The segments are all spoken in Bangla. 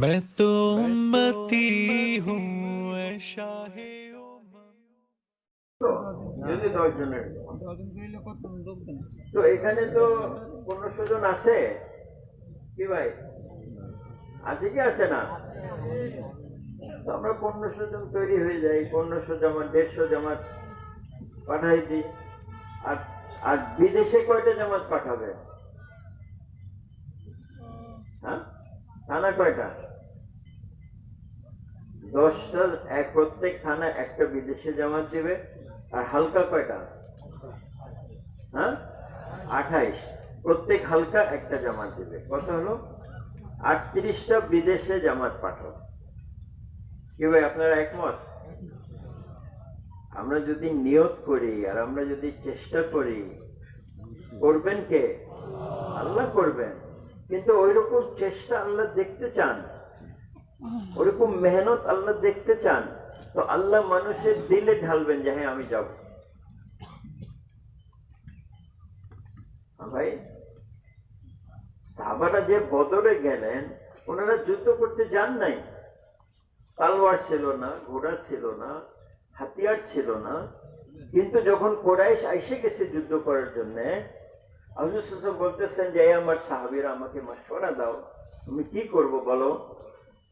मैं तो उम्मती हूँ ऐ शाहे যদি দশ জনের তো এখানে তো পনেরোশো জন আছে কি ভাই আছে কি আছে না তো আমরা পনেরোশো জন তৈরি হয়ে যাই পনেরোশো জামাত দেড়শো জামাত পাঠাই দিই আর আর বিদেশে কয়টা জামাত পাঠাবে হ্যাঁ থানা কয়টা দশটা, এক প্রত্যেক থানা একটা বিদেশে জামাত দিবে, আর হালকা কয়টা? হ্যাঁ? আঠাইশ। প্রত্যেক হালকা একটা জামাত দিবে। কত হলো? আটত্রিশটা বিদেশে জামাত পাঠাও। কি ভাই, আপনারা একমত? আমরা যদি নিয়ত করি, আর আমরা যদি চেষ্টা করি, করবেন কে? আল্লাহ করবেন। কিন্তু ওইরকম চেষ্টা আল্লাহ দেখতে চান। ওরকম মেহনত আল্লাহ দেখতে চান, তো আল্লাহ মানুষের দিলে ঢালবেন যে হ্যাঁ আমি যাব। ভাই সাহাবারা যে বদরে গেলেন, ওনারা যুদ্ধ করতে যান নাই। তালওয়ার ছিল না, ঘোড়া ছিল না, হাতিয়ার ছিল না। কিন্তু যখন কোরাইশ আইসে গেছে যুদ্ধ করার জন্য, আল্লাহ বলতেছেন যে "এই আমার সাহাবিরা আমাকে মাসওয়ারা দাও। তুমি কি করব বলো?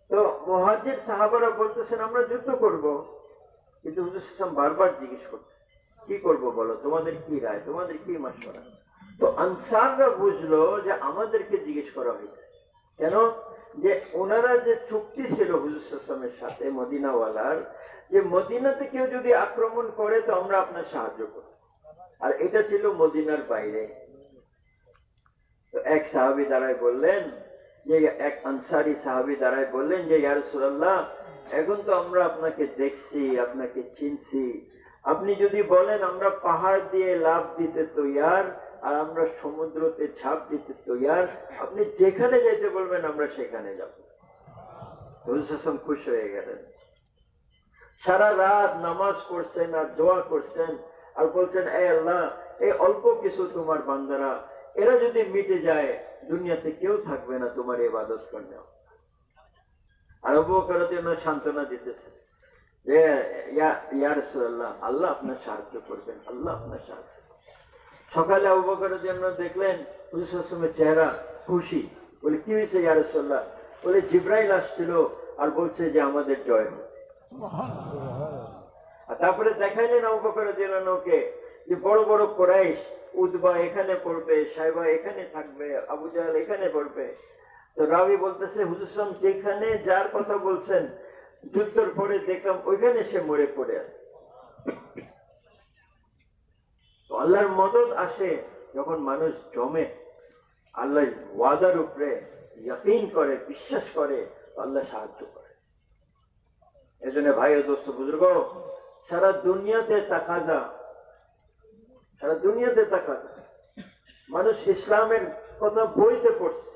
তো মহাজির সাহাবারা বলতেছেন, আমরা যুদ্ধ করব। কিন্তু হুজুর বারবার জিজ্ঞেস করতে কি করব বলো? তোমাদের কি রায়? তোমাদের কি মাসওয়ারা তো আনসাররা বুঝলো যে আমাদেরকে জিজ্ঞেস করা হয়েছে কেন? যে ওনারা যে চুক্তি ছিল হুজুর সাল্লামের সাথে, মদিনাওয়ালার, যে মদিনাতে কেউ যদি আক্রমণ করে, তো আমরা আপনার সাহায্য করব। আর এটা ছিল মদিনার বাইরে। তো এক সাহাবি দাঁড়ায় বললেন যে এক আনসারি সাহাবি দাঁড়ায় বললেন যে ইয়ার সুরাল্লাহ এখন তো আমরা আপনাকে দেখছি, আপনাকে চিনছি। আপনি যদি বলেন আমরা পাহাড় দিয়ে লাভ দিতে তৈয়ার আর আমরা সমুদ্রতে ঝাঁপ দিতে তৈয়ার, আপনি যেখানে যেতে বলবেন আমরা সেখানে যাব। হুসম খুশ হয়ে গেলেন। সারা রাত নামাজ পড়ছেন আর দোয়া করছেন আর বলছেন, এ আল্লাহ, এই অল্প কিছু তোমার বান্দারা এরা যদি মিটে যায় দুনিয়াতে কেউ থাকবে না তোমার ইবাদত করলে। আর অবু বকর সান্ত্বনা দিতেছে যে ইয়া ইয়া আল্লাহ আপনার সাহায্য করবেন আল্লাহ আপনার সাহায্য সকালে বকরের জন্য দেখলেন হুজুরের চেহারা খুশি। বলে কি হয়েছে ইয়া রাসূলুল্লাহ? বলে জিব্রাইল আসছিল আর বলছে যে আমাদের জয় হোক। আর তারপরে দেখাইলেন বকরের জন্য ওকে যে বড় বড় কোরাইশ উদবা এখানে পড়বে, সাইবা এখানে থাকবে, আবু জাহাল এখানে পড়বে। তো রাবি বলতেছে হুজুসলাম যেখানে যার কথা বলছেন, যুদ্ধর পরে দেখলাম ওইখানে সে মরে পড়ে আছে। আল্লাহর মদত আসে যখন মানুষ জমে, আল্লাহ ওয়াদার উপরে ইয়াকিন করে, বিশ্বাস করে, আল্লাহ সাহায্য করে। এজন্য ভাই দোস্ত, বুজুর্গ, সারা দুনিয়াতে তাকাজা সারা দুনিয়াতে তাকাজা মানুষ ইসলামের কথা বইতে পড়ছে।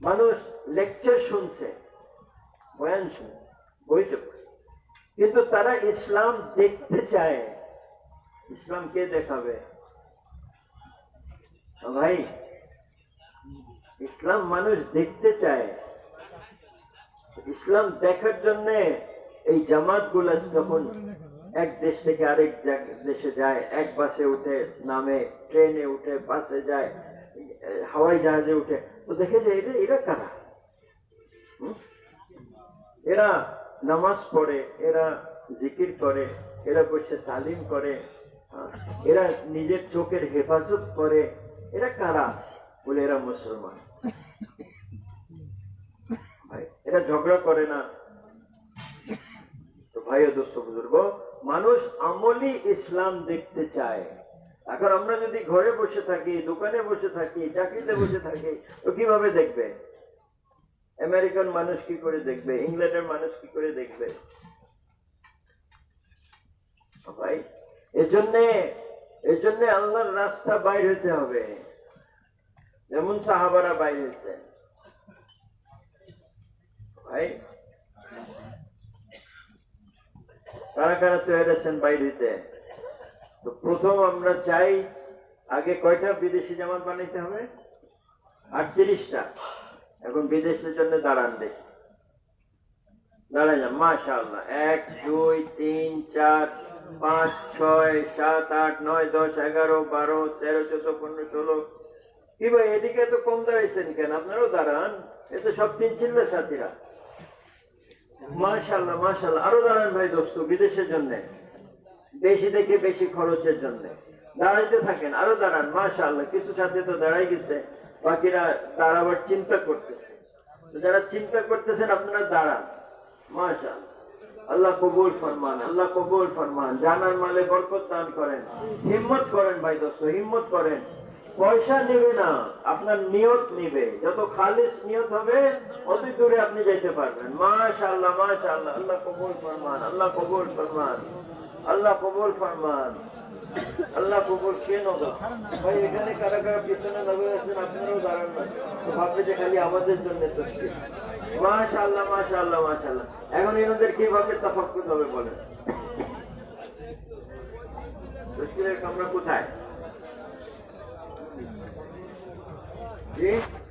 মানুষ লেকচার শুনছে, বয়ান শুনছে বইতে পড়ছে। কিন্তু তারা ইসলাম দেখতে চায়। ইসলাম কে দেখাবে? ভাই, ইসলাম মানুষ দেখতে চায়। ইসলাম দেখার জন্য এই জামাতগুলা যখন এক দেশ থেকে আরেক দেশে যায়, এক বাসে উঠে নামে, ট্রেনে উঠে, বাসে যায়, হাওয়াই জাহাজে উঠে। তো দেখে যে এটা এরা কারা? এরা নামাজ পড়ে, এরা জিকির করে, এরা বসে তালিম করে এরা নিজের চোখের হেফাজত করে। এরা কারা? বলে এরা মুসলমান। এরা ঝগড়া করে না। ভাই দোস্ত বুজুর্গ মানুষ আমলি ইসলাম দেখতে চায়। এখন আমরা যদি ঘরে বসে থাকি, দোকানে বসে থাকি, চাকরিতে বসে থাকি, তো কীভাবে দেখবে? আমেরিকান মানুষ কি করে দেখবে? ইংল্যান্ডের মানুষ কি করে দেখবে? ভাই, এজন্য এজন্য আল্লাহর রাস্তা বাইর হতে হবে। যেমন সাহাবারা বাইর হয়েছে ভাই কারা কারা তৈরি আছেন বাইর হইতে তো প্রথম আমরা চাই, আগে কয়টা বিদেশি জামাত বানাইতে হবে? আটত্রিশটা। এখন বিদেশের জন্য দাঁড়ান দেখ। দাঁড়ান যান, মাশাআল্লাহ। এক, দুই, তিন, চার, পাঁচ, ছয়, সাত, আট, নয়, দশ, এগারো, বারো, তেরো, চোদ্দ, পনেরো, ষোলো। কি ভাই, এদিকে তো কম দাঁড়াইছেন কেন? আপনারাও দাঁড়ান। এ তো সব তিন চিল্ল সাথীরা। মাশাল্লাহ মাশাল্লাহ আরও দাঁড়ান ভাই দোস্ত, বিদেশের জন্য। বেশি থেকে বেশি খরচের জন্য। দাঁড়াইতে থাকেন, আরও দাঁড়ান মাশাল্লাহ কিছু সাথে তো দাঁড়াই গেছে, বাকিরা দাঁড়াবার চিন্তা করতেছে। যারা চিন্তা করতেছেন, আপনারা দাঁড়ান মাশাল্লাহ আল্লাহ কবুল ফরমান, আল্লাহ কবুল ফরমান। জানার মালে বরকত দান করেন। হিম্মত করেন ভাই দোস্ত, হিম্মত করেন। পয়সা নেবে না, আপনার নিয়ত নিবে। যত খালিস নিয়ত হবে, অত দূরে আপনি যেতে পারবেন। মাশাআল্লাহ মাশাআল্লাহ, আল্লাহ কবুল ফরমান, আল্লাহ কবুল ফরমান, আল্লাহ কবুল ফরমান। আল্লাহ কবুল কে নগা ভাই, এখানে কারা কারা পিছনে নগে আছেন, আপনারাও দাঁড়ান না। ভাববে যে খালি আমাদের জন্য তসবি মাশাআল্লাহ মাশাআল্লাহ মাশাআল্লাহ। এখন এনাদের কীভাবে তাফাক্কুর হবে বলেন? কামরা কোথায়? ¿Sí?